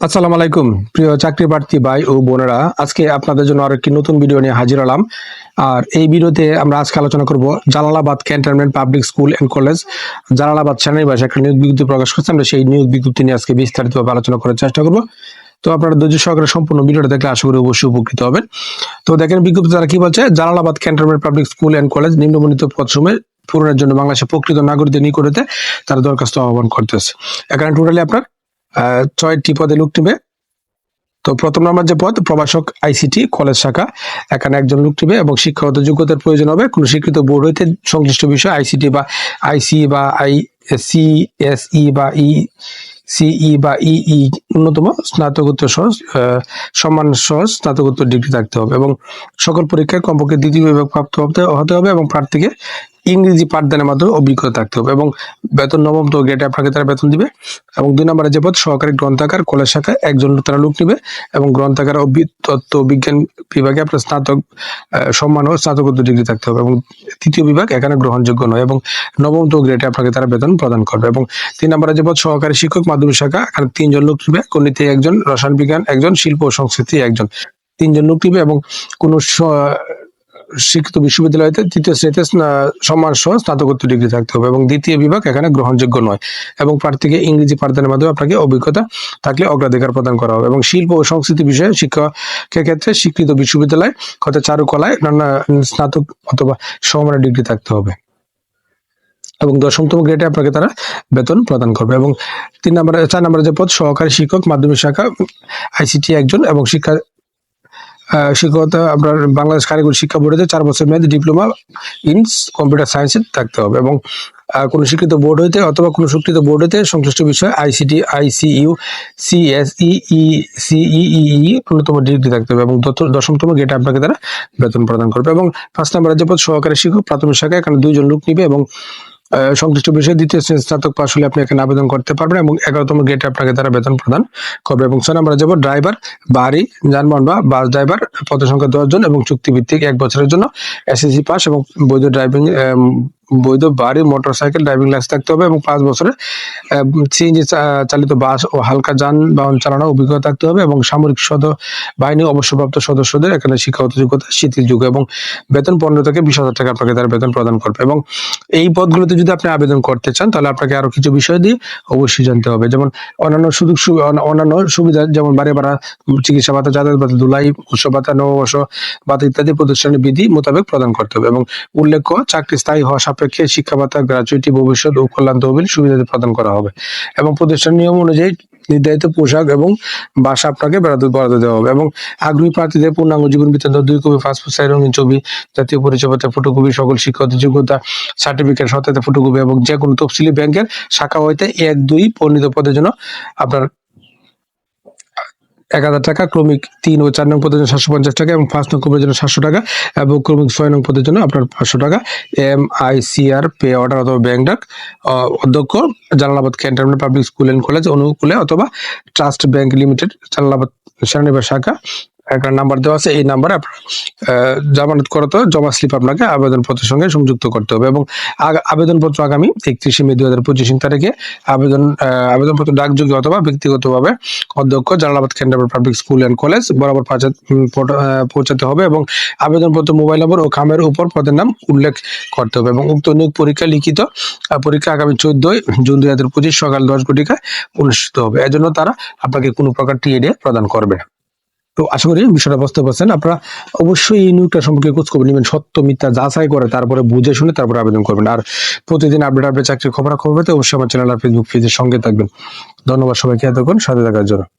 আসসালামু আলাইকুম, প্রিয় চাকরি প্রার্থী ভাই ও বোনেরা। আজকে আপনাদের জন্য আরও একটি নতুন ভিডিও নিয়ে হাজির হলাম। আর এই ভিডিওতে আমরা আজকে আলোচনা করব Jalalabad cantonment public school and college. Jalalabad সেনানিবাসে একটা নিয়োগ বিজ্ঞপ্তি প্রকাশ করছে। আমরা সেই নিয়োগ বিজ্ঞপ্তি নিয়ে আজকে বিস্তারিতভাবে আলোচনা করার চেষ্টা করব। তো আপনারা ধৈর্য সহকারে সম্পূর্ণ ভিডিওটা দেখলে আশা করি অবশ্যই উপকৃত হবেন। তো দেখেন বিজ্ঞপ্তি তারা কি বলছে? Jalalabad cantonment public school and college নিম্নবর্ণিত পদসমূহে পূরণের জন্য বাংলাদেশের প্রকৃত নাগরিকদের নিকটতে তারা দরখাস্ত আহ্বান করতেছে। এখানে টোটালি আপনার ছয়টি পদে লোক নেবে তো প্রথম নম্বর যে পদ, প্রভাষক আইসিটি, কলেজ শাখা, এখানে একজন লোক নেবে এবং শিক্ষাগত যোগ্যতার প্রয়োজন হবে। কোনো স্বীকৃত বোর্ড হইতে সংশ্লিষ্ট বিষয়, আইসিটি বা আইসি বা আই সি এস ই বা ই সিই বা ইই অন্যতম স্নাতকোত্তর সহ সম্মান সহ স্নাতকোত্তর ডিগ্রি থাকতে হবে এবং সকল পরীক্ষায় কমপক্ষে দ্বিতীয় বিভাগ প্রাপ্ত হতে হবে এবং প্রার্থীকে ইংরেজি পাঠদানের মাধ্যমে অভিজ্ঞতা থাকতে হবে এবং বেতন নবম তো গ্রেডে আপনাকে তারা বেতন দিবে এবং দুই নম্বরে যে সহকারী গ্রন্থাগার, কলেজ শাখায় একজন তারা লোক নিবে এবং গ্রন্থাগার তত্ত্ব, বিজ্ঞান বিভাগে আপনার স্নাতক সম্মান ও স্নাতকোত্তর ডিগ্রি থাকতে হবে এবং তৃতীয় বিভাগ এখানে গ্রহণযোগ্য নয় এবং নবম তো গ্রেডে আপনাকে তারা বেতন প্রদান করবে এবং তিন নম্বরে যে সহকারী শিক্ষক, মাধ্যমিক শাখা, এখানে তিনজন লোক নিবে, গণিতে একজন, রসায়ন বিজ্ঞান একজন, শিল্প ও সংস্কৃতি একজন। তিনজন লোক নিবে এবং কোন শিক্ষিত বিশ্ববিদ্যালয়তে তৃতীয় শ্রেণীতে সম্মান সহ স্নাতকোত্তর ডিগ্রি থাকতে হবে এবং দ্বিতীয় বিভাগ এখানে গ্রহণযোগ্য নয় এবং প্রার্থীকে ইংরেজি পাঠদানের মাধ্যমে আপনাকে অভিজ্ঞতা থাকলে অগ্রাধিকার প্রদান করা হবে এবং শিল্প ও সংস্কৃতি বিষয়ে শিক্ষকের ক্ষেত্রে স্বীকৃত বিশ্ববিদ্যালয় হয়তো চারুকলায় নানা স্নাতক অথবা সমমানের ডিগ্রি থাকতে হবে। এবং দশমতম গ্রেডে আপনাকে তারা বেতন প্রদান করবে এবং তিন নম্বরে, চার নম্বরে যে পদ সহকারী শিক্ষক, মাধ্যমিক শাখা, আইসিটি একজন এবং শিক্ষা শিক্ষকতা, আপনার বাংলাদেশ কারিগরি শিক্ষা বোর্ডে চার বছর মেয়াদী ডিপ্লোমা ইন কম্পিউটার সায়েন্সে থাকতে হবে এবং কোনো স্বীকৃত বোর্ড হইতে অথবা কোনো স্বীকৃত বোর্ড হইতে সংশ্লিষ্ট বিষয় ICT ICU CSE E CEE ন্যূনতম ডিগ্রি থাকতে হবে এবং দশমতম গেটে আপনাকে তারা বেতন প্রদান করবে এবং পাঁচ নম্বরে পদ সহকারী শিক্ষক প্রাথমিক শাখায় এখানে দুইজন লোক নিবে এবং সংশ্লিষ্ট বিষয়ে দ্বিতীয় শ্রেণির স্নাতক পাশ হলে আপনি এখানে আবেদন করতে পারবেন এবং এগারোতম গেটে আপনাকে তারা বেতন প্রদান করবে এবং ছয় নম্বরে যাব ড্রাইভার, বাড়ি, যানবাহন বা বাস ড্রাইভার পদ সংখ্যা দশ জন এবং চুক্তিভিত্তিক এক বছরের জন্য এসএসসি পাস এবং বৈধ ড্রাইভিং বৈধ বাড়ি মোটরসাইকেল ড্রাইভিং লাইসেন্স থাকতে হবে এবং পাঁচ বছরের সিএনজি চালিত বাস ও হালকা যানবাহন চালানোর অভিজ্ঞতা থাকতে হবে এবং সামরিক সদ, বাহিনী অবসরপ্রাপ্ত সদস্যদের এখানে শিক্ষাগত যোগ্যতা শিথিল যোগ্য এবং বেতন পনেরো থেকে বিশ হাজার টাকা আপনাকে তারা বেতন প্রদান করবে এবং এই পদগুলোতে যদি আপনি আবেদন করতে চান, তাহলে আপনাকে আরও কিছু বিষয় দিয়ে অবশ্যই জানতে হবে। যেমন অন্যান্য সুযোগ অন্যান্য সুবিধা যেমন বাড়ি ভাড়া, চিকিৎসা ভাতা, যাতায়াত ভাতা, ধুলাই উৎসব ভাতা, নববর্ষ ভাতা ইত্যাদি প্রতিষ্ঠানের বিধি মোতাবেক প্রদান করতে হবে এবং উল্লেখ্য চাকরি স্থায়ী হওয়া সাপেক্ষে শিক্ষা ভাতা গ্রাচুইটি, ভবিষ্যৎ ও কল্যাণ তহবিল সুবিধা প্রদান করা হবে এবং প্রতিষ্ঠান নিয়ম অনুযায়ী নির্ধারিত পোশাক এবং বাসা আপনাকে বেড়াতে বরাদ্দ দেওয়া হবে এবং আগ্রহী প্রার্থীদের পূর্ণাঙ্গ জীবন বৃত্তান্ত, দুই কপি পাসপোর্ট সাইজ রঙিন ছবি, জাতীয় পরিচয় পত্রের ফটোকপি, সকল শিক্ষাগত যোগ্যতা, সার্টিফিকেট সত্যাতে ফটোকপি এবং যে কোনো তফসিলি ব্যাংকের শাখা হইতে এক, দুই পরিণত পদের জন্য আপনার এক হাজার টাকা, ক্রমিক তিন ও চার নং পদের জন্য সাতশো পঞ্চাশ টাকা এবং পাঁচ নং পদের জন্য সাতশো টাকা এবং ক্রমিক ছয় নং পদের জন্য আপনার পাঁচশো টাকা। M I C R pay order অথবা ব্যাংক ডাক অধ্যক্ষ, Jalalabad cantonment public school and college, অনুকূলে অথবা ট্রাস্ট ব্যাংক লিমিটেড, জালালাবাদ সেনানিবাস শাখা। একটা নাম্বার দেওয়া আছে এই নাম্বারে জামানত করতে হবে, জমা স্লিপ আপনাকে আবেদনপত্রের সঙ্গে সংযুক্ত করতে হবে এবং আবেদনপত্র আগামী একত্রিশে মে দুই হাজার পঁচিশ তারিখে আবেদন আবেদনপত্র ডাকযোগে অথবা ব্যক্তিগতভাবে অধ্যক্ষ জালালাবাদ কেন্দ্র পাবলিক স্কুল অ্যান্ড কলেজ বরাবর পৌঁছাতে হবে এবং আবেদনপত্র মোবাইল নম্বর ও খামের উপর পদের নাম উল্লেখ করতে হবে এবং উক্ত নিয়োগ পরীক্ষা লিখিত পরীক্ষা আগামী চোদ্দই জুন দুই হাজার পঁচিশ সকাল দশ ঘটিকায় অনুষ্ঠিত হবে এজন্য তারা আপনাকে কোনো প্রকার টিএডে প্রদান করবে। তো আশা করি বিষয়টা বুঝতে পারছেন। আপনারা অবশ্যই এই নিয়োগটা সম্পর্কে খোঁজ খবর নেবেন, সত্য, মিথ্যা যাচাই করে তারপরে বুঝে শুনে তারপরে আবেদন করবেন। আর প্রতিদিন আপডেট আপডেট চাকরির খবর খবর পেতে অবশ্যই আমার চ্যানেল আর ফেসবুক পেজের সঙ্গে থাকবেন। ধন্যবাদ সবাইকে, এতক্ষণ সাথে থাকার জন্য।